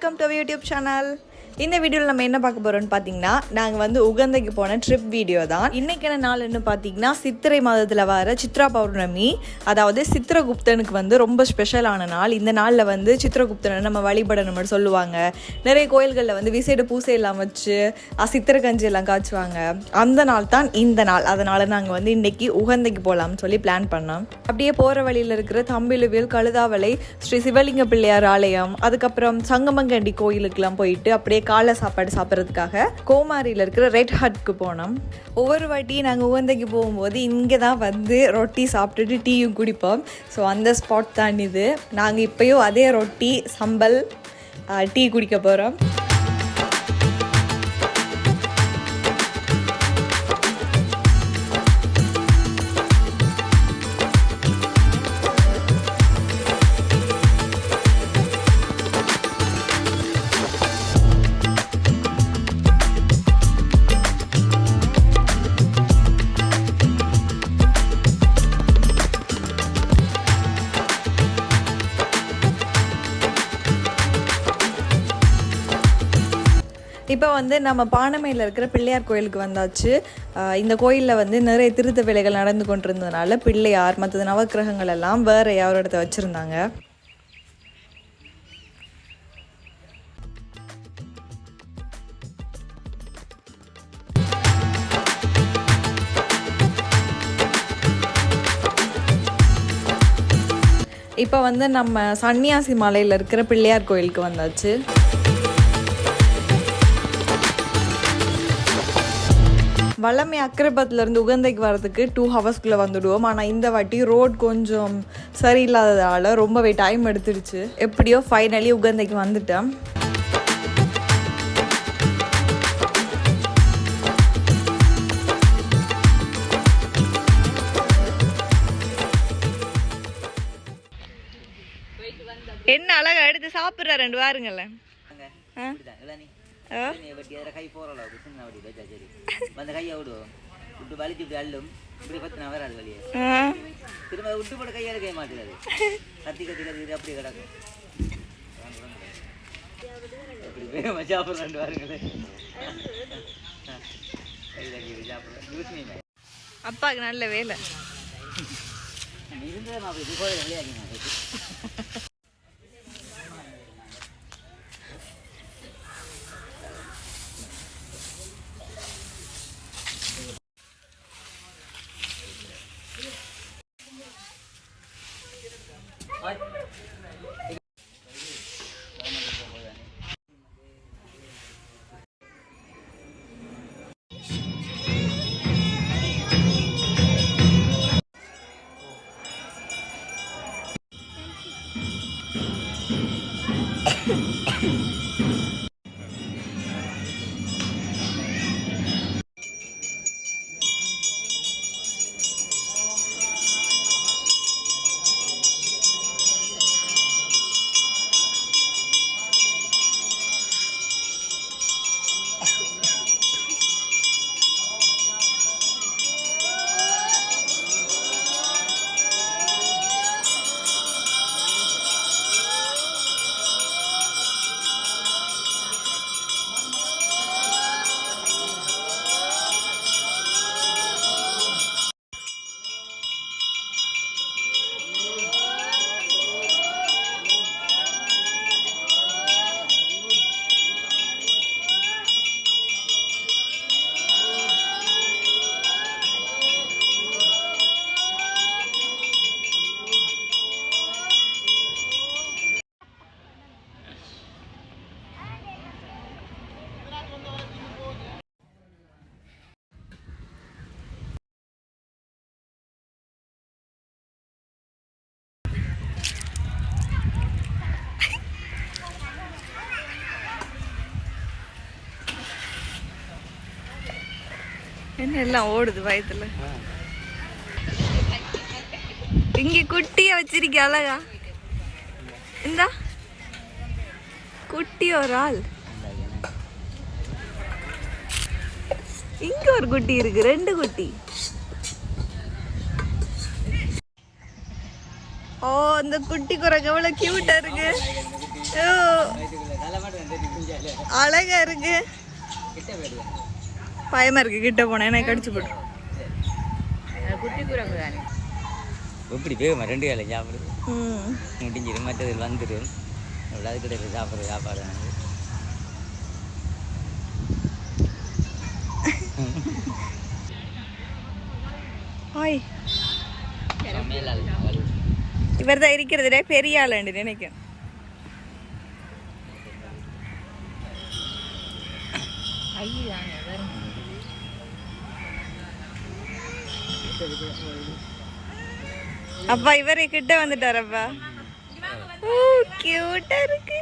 Everyone welcome to YouTube channel இந்த வீடியோவில் நம்ம என்ன பார்க்க போகிறோம்னு பார்த்தீங்கன்னா நாங்கள் வந்து உகந்தைக்கு போன ட்ரிப் வீடியோ தான். இன்றைக்கான நாள்னு பார்த்தீங்கன்னா சித்திரை மாதத்தில் வர சித்ரா பௌர்ணமி. அதாவது சித்திரகுப்தனுக்கு வந்து ரொம்ப ஸ்பெஷலான நாள். இந்த நாளில் வந்து சித்திரகுப்தனை நம்ம வழிபடணும்னு சொல்லுவாங்க. நிறைய கோயில்களில் வந்து விசேட பூசை எல்லாம் வச்சு அஹ், சித்திரக்கஞ்சி எல்லாம் காய்ச்சுவாங்க. அந்த நாள் தான் இந்த நாள். அதனால் நாங்கள் வந்து இன்னைக்கு உகந்தைக்கு போகலாம்னு சொல்லி பிளான் பண்ணோம். அப்படியே போகிற வழியில் இருக்கிற தம்பிலுவில் கழுதாவளை ஸ்ரீ சிவலிங்க பிள்ளையார் ஆலயம் அதுக்கப்புறம் சங்கமங்கண்டி கோயிலுக்கெல்லாம் போயிட்டு அப்படியே காலை சாப்பாடு சாப்பிட்றதுக்காக கோமாரியில் இருக்கிற ரெட் ஹட்க்கு போனோம். ஒவ்வொரு வாட்டி நாங்கள் உகந்தைக்கு போகும்போது இங்கே தான் வந்து ரொட்டி சாப்பிட்டுட்டு டீயும் குடிப்போம். ஸோ அந்த ஸ்பாட் தான் இது. நாங்கள் இப்போயும் அதே ரொட்டி சம்பல் டீ குடிக்க போகிறோம் இப்போ வந்து நம்ம பானமையில் இருக்கிற பிள்ளையார் கோயிலுக்கு வந்தாச்சு. ஆஹ் இந்த கோயிலில் வந்து நிறைய திருத்த வேலைகள் நடந்து கொண்டிருந்ததுனால பிள்ளையார் மற்றது நவக்கிரகங்கள் எல்லாம் வேற யாரோட இடத்த வச்சுருந்தாங்க. இப்போ வந்து நம்ம சன்னியாசி மலையில் இருக்கிற பிள்ளையார் கோயிலுக்கு வந்தாச்சு. வல்லமை அக்கரைப்பத்துல இருந்து உகந்தைக்கு வரதுக்கு டூ ஹவர்ஸ்க்குள்ளே வந்துடுவோம். ஆனால் இந்த வாட்டி ரோட் கொஞ்சம் சரியில்லாததால் ரொம்பவே டைம் எடுத்துடுச்சு. எப்படியோ ஃபைனலி உகந்தைக்கு வந்துட்டேன். என்ன அழகா எடுத்து சாப்பிட்ற ரெண்டு வாருங்களேன். அதில் கை போகிற அளவுக்கு சின்ன வட்டி வச்சா சரி வந்து கையை விடுவோம் விட்டு வலிச்சு இப்படி இப்படி பத்தினா வராது வழியே? திரும்ப விட்டு போட்டு கையால கை மாட்டுது கத்தி கத்தி கத்தி கிடக்கும் அப்படி வேகமா சாப்பிட்ற ரெண்டு வாருங்களே கையில் கீழே சாப்பிட்றேன் அப்பாவுக்கு நல்ல வேலை இருந்ததை அப்படி விளையாடினா அப்படின்னு எல்லாம் ஓடுது பயத்துல இங்க குட்டிய வச்சிருக்க அழகா? இந்தா. குட்டி ஒரு ஆள். இங்க ஒரு குட்டி இருக்கு ரெண்டு குட்டி. ஓ அந்த குட்டி குரங்கு எவ்வளவு கியூட்டா இருக்கு. ஓ. அழகா இருக்கு. பயமா இருக்கு. கிட்ட போனேன் எனக்கு கடிச்சு போட்டு. எப்படி வேகுமா ரெண்டு வேலை சாப்பிடுது முடிஞ்சிடும் மற்றது வந்துடும் அது கிடையாது சாப்பிட்ற சாப்பாடு ஹாய் இவர் தான் இருக்கிறதுலே பெரிய ஆளுண்டு நினைக்கிறேன். அப்பா இவரு கிட்ட வந்துட்டாரப்பா ஓ கியூட்டா இருக்கு.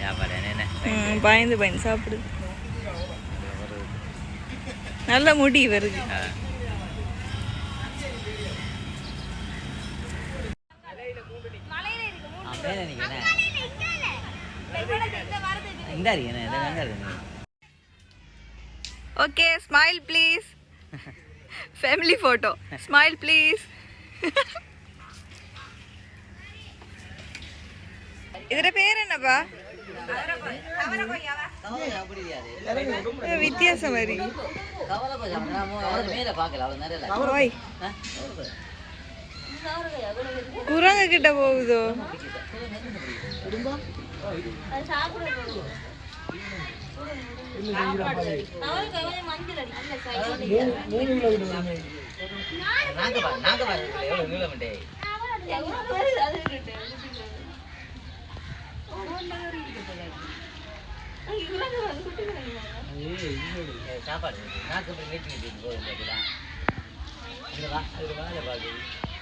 சாப்பாடு பயந்து பயந்து சாப்பிடுது நல்ல முடி வருது நிக்கிறேன். இந்தா இருக்கு, என்ன, இது நல்லா இருக்கு. Okay smile please family photo smile please இதோட பேர் என்னப்பா? கவலை அப்படி குரங்கு கிட்ட போகுதோ? சாப்பாடு நாக்கு போய் அவரை போகுது பார்க்கல, அவ்வளவு நேரம் இல்லை.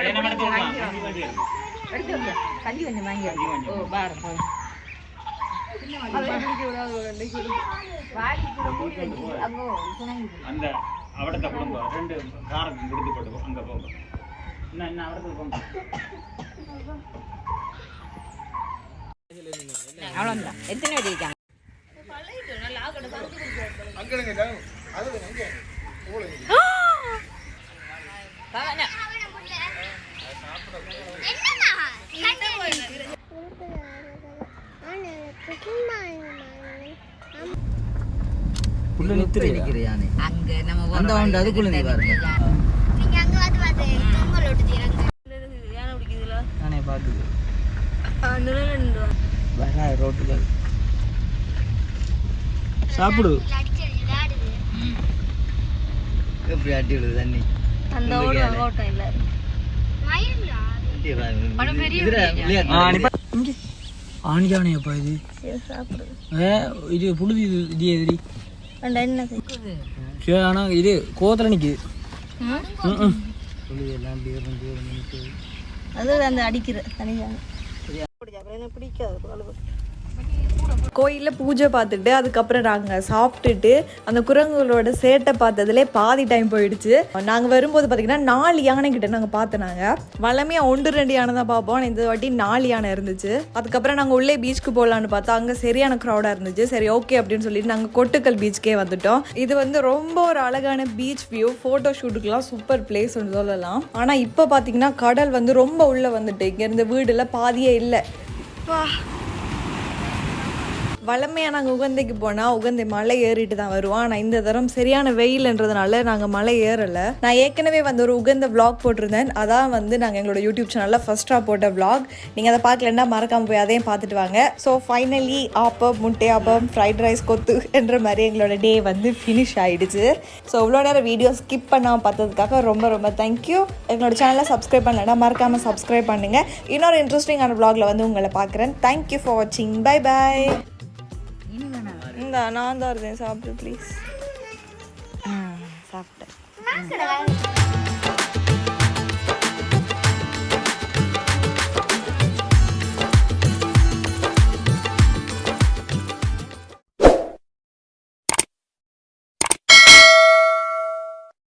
போகுதோ நாங்க பாரு, நாங்க பாரு? இங்க வா, அதுக்கு மேலே பாக்கு. ஆ. அப்படி ஓடுது அதுக்குள்ள நித்து நிக்கிறியா நீ அங்க நம்ம அந்த யானை. பிடிக்குதுல நானே பாக்குது நிழல் சாப்பிடு. எப்படி அடி விடுது தண்ணி. அந்த ஓட்டம் ஓட்டம் இல்ல. ஆணியானையப்பா இது. இது புழுதி இது எதிரி. சரி ஆனால் இது கோத்தில் நிற்குது. அது அந்த அடிக்கிற தனியாக பிடிக்காது கோயிலில் பூஜை பார்த்துட்டு அதுக்கப்புறம் நாங்கள் சாப்பிட்டுட்டு அந்த குரங்குகளோட சேட்டை பார்த்ததுலே பாதி டைம் போயிடுச்சு. நாங்கள் வரும்போது பார்த்தீங்கன்னா நாலு யானை கிட்ட நாங்கள் பார்த்தோம் நாங்கள் வளமையாக ஒன்று ரெண்டு யானை தான் பார்ப்போம். இந்த வாட்டி நாலு யானை இருந்துச்சு. அதுக்கப்புறம் நாங்கள் உள்ளே பீச்சுக்கு போகலான்னு பார்த்தா அங்கே சரியான க்ரௌடாக இருந்துச்சு. சரி ஓகே அப்படின்னு சொல்லிட்டு நாங்கள் கொட்டுக்கல் பீச்சுக்கே வந்துட்டோம். இது வந்து ரொம்ப ஒரு அழகான பீச் வியூ ஃபோட்டோ ஷூட்டுக்கெலாம் சூப்பர் பிளேஸ் சொல்லலாம். ஆனால் இப்போ பார்த்தீங்கன்னா கடல் வந்து ரொம்ப உள்ளே வந்துட்டு இங்கேருந்து வீடுல பாதியே இல்லை. வா. வளமையாக நாங்கள் உகந்தைக்கு போனால் உகந்தை மலை ஏறிட்டு தான் வருவோம் ஆனால் இந்த தரம் சரியான வெயில்ன்றதுனால நாங்கள் மலை ஏறலை. நான் ஏற்கனவே வந்து ஒரு உகந்த vlog போட்டிருந்தேன். அதான் வந்து நாங்கள் எங்களோட யூடியூப் சேனலில் ஃபஸ்ட்டாக போட்ட vlog. நீங்கள் அதை பார்க்கலன்னா மறக்காமல் போய் அதையும் பார்த்துட்டு வாங்க. ஸோ ஃபைனலி ஆப்பம் முட்டை ஆப்பம் ஃப்ரைட் ரைஸ் கொத்து என்ற மாதிரி எங்களோட டே வந்து ஃபினிஷ் ஆகிடுச்சு ஸோ இவ்வளோ நேரம் வீடியோ ஸ்கிப் பண்ணாமல் பார்த்ததுக்காக ரொம்ப ரொம்ப தேங்க்யூ எங்களோட சேனலை சப்ஸ்கிரைப் பண்ணலன்னா மறக்காமல் சப்ஸ்கிரைப் பண்ணுங்கள் இன்னொரு இன்ட்ரெஸ்டிங்கான vlogல வந்து உங்களை பார்க்குறேன். தேங்க்யூ ஃபார் வாட்சிங் பை பாய் இந்த நான் தான் இருந்தேன் சாப்பிட்டு ப்ளீஸ் சாப்பிட்டேன்.